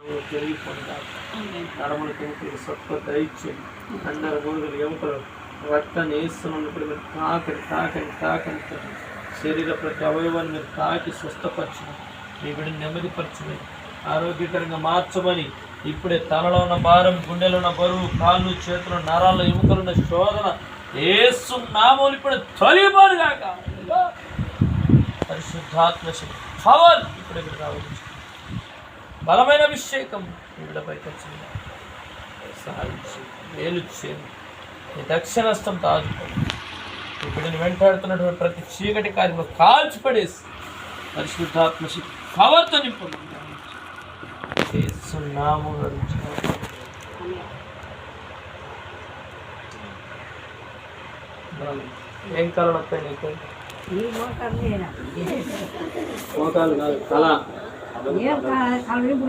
జరిగిపోతారు నడమల కెముకలు సత్వ దైత్యం. అందరు మూడుగులు ఎముకలు రక్తాన్ని వేస్తున్నప్పుడు మీరు తాకండి తాకండి తాకండి. శరీర ప్రతి అవయవాన్ని మీరు తాకి స్వస్థపరచండి. మీ బిడ్డ నెమ్మదిపరచమని ఆరోగ్యకరంగా మార్చమని ఇప్పుడే తలలో ఉన్న భారం గుండెలో ఉన్న బరువు కాళ్ళు చేతులు నరాలు ఎముకలు ఉన్న శోధన ఏసు నామూలు ఇప్పుడు తొలిపాను పరిశుద్ధాత్మ శక్తి పవర్ ఇప్పుడు ఇక్కడ రావచ్చు బలమైన అభిషేకం వీళ్ళపై వచ్చింది. మేలు చేయండి. నీ దక్షిణస్థం తాజుకోండి ఇప్పుడు వెంటాడుతున్నటువంటి ప్రతి చీకటి కార్యంలో కాల్చిపడేసి పరిశుద్ధాత్మ శక్తి పవర్తో నింపండి చేస్తున్నాము ఏం కాలం వస్తాయి నీకు? ఈ మోటార్లేనా మోకాలు కాదు తల ఏ కాలం